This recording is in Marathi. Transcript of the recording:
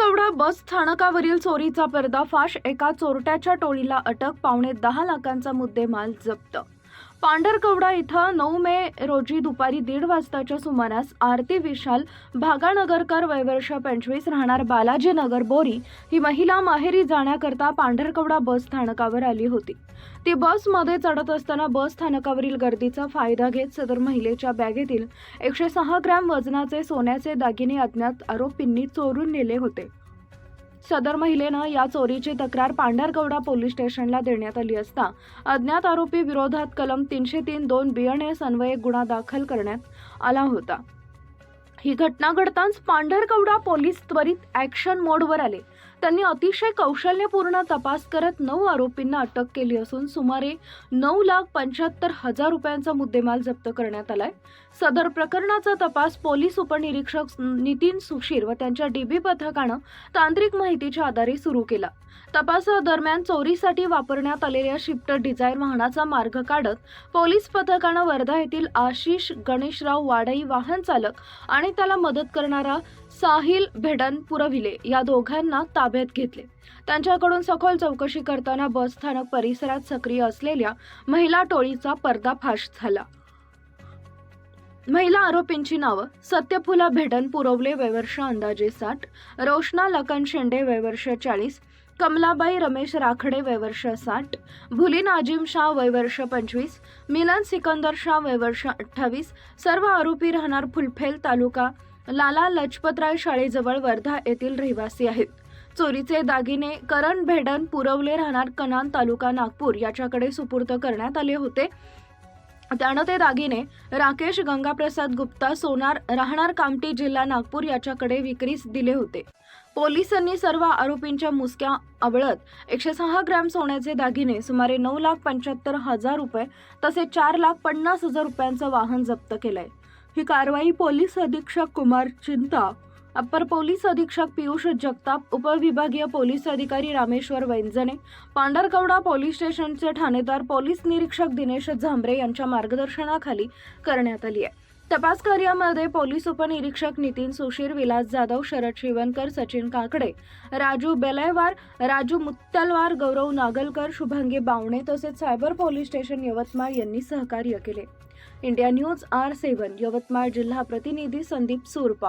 कवडा बस स्थानकावरील चोरीचा पर्दाफाश एका चोरट्याच्या टोळीला अटक पावणे दहा लाखांचा मुद्देमाल जप्त पांढरकवडा इथं नऊ मे रोजी दुपारी दीड वाजताच्या सुमारास आरती विशाल भागानगरकर वयवर्ष पंचवीस राहणार बालाजी नगर बोरी ही महिला माहेरी जाण्याकरता पांढरकवडा बस स्थानकावर आली होती. ती बसमध्ये चढत असताना बस स्थानकावरील गर्दीचा फायदा घेत सदर महिलेच्या बॅगेतील एकशे सहा ग्रॅम वजनाचे सोन्याचे दागिने अज्ञात आरोपींनी चोरून नेले होते. सदर महिलेनं या चोरीची तक्रार पांढरकवडा पोलीस स्टेशनला देण्यात आली असता अज्ञात आरोपी विरोधात कलम तीनशे तीन दोन बिएनएस अन्वये गुन्हा दाखल करण्यात आला होता. ही घटना घडताच पांढरकवडा पोलीस त्वरित ॲक्शन मोडवर आले. त्यांनी अतिशय कौशल्यपूर्ण तपास करत नऊ आरोपींना अटक केली असून सुमारे नऊ लाख पंच्याहत्तर हजार रुपयांचा मुद्देमाल जप्त करण्यात आलाय. सदर प्रकरणाचा तपास पोलीस उपनिरीक्षक नितीन सुशीर व त्यांच्या डीबी पथकानं तांत्रिक माहितीच्या आधारे सुरू केला. तपासादरम्यान चोरीसाठी वापरण्यात आलेल्या शिफ्ट डिझायर वाहनाचा मार्ग काढत पोलीस पथकानं वर्धा येथील आशिष गणेशराव वाडई वाहन चालक आणि त्याला मदत करणारा साहिल भेडन पुरविले. या दोघांना ताब्यात घेतले. त्यांच्याकडून सखोल चौकशी करताना बस स्थानक परिसरात सक्रिय असलेल्या महिला टोळीचा पर्दाफाश झाला. महिला आरोपींची नावं. सत्यफुला भेडन पुरवले वयवर्ष अंदाजे साठ. रोशना लखन शेंडे वयवर्ष चाळीस. कमलाबाई रमेश राखडे वयवर्ष साठ भुलीन आजिम शाह वयवर्ष पंचवीस मिलन सिकंदर शाह वयवर्ष अठ्ठावीस सर्व आरोपी राहणार फुलफेल तालुका लाला लजपतराय शाळेजवळ वर्धा येथील रहिवासी आहेत. चोरीचे दागिने करण भेडन पुरवले राहणार कनान तालुका नागपूर याच्याकडे सुपूर्द करण्यात आले होते. त्यानं ते दागिने राकेश गंगाप्रसाद गुप्ता सोनार राहणार कामटी जिल्हा नागपूर याच्याकडे विक्रीस दिले होते. पोलिसांनी सर्व आरोपींच्या मुसक्या आवळत एकशे सहा ग्रॅम सोन्याचे दागिने सुमारे नऊ लाख पंच्याहत्तर हजार रुपये तसेच चार लाख पन्नास हजार रुपयांचं वाहन जप्त केलंय. ही कारवाई पोलीस अधीक्षक कुमार चिंता अप्पर पोलीस अधीक्षक पियुष जगताप उपविभागीय पोलीस अधिकारी रामेश्वर वैंजणे पांढरकवडा पोलीस स्टेशनचे ठाणेदार पोलीस निरीक्षक दिनेश झांबरे यांच्या मार्गदर्शनाखाली करण्यात आली आहे. तपास कार्यामध्ये पोलीस उपनिरीक्षक नितीन सुशीर विलास जाधव शरद शिवनकर सचिन काकडे राजू बेलयवार राजू मुत्तलवार गौरव नागलकर शुभांगी बावणे तसेच सायबर पोलीस स्टेशन यवतमाळ यांनी सहकार्य केले. India news R seven Yavatmal जिल्हा प्रतिनिधी संदीप सूरपाम.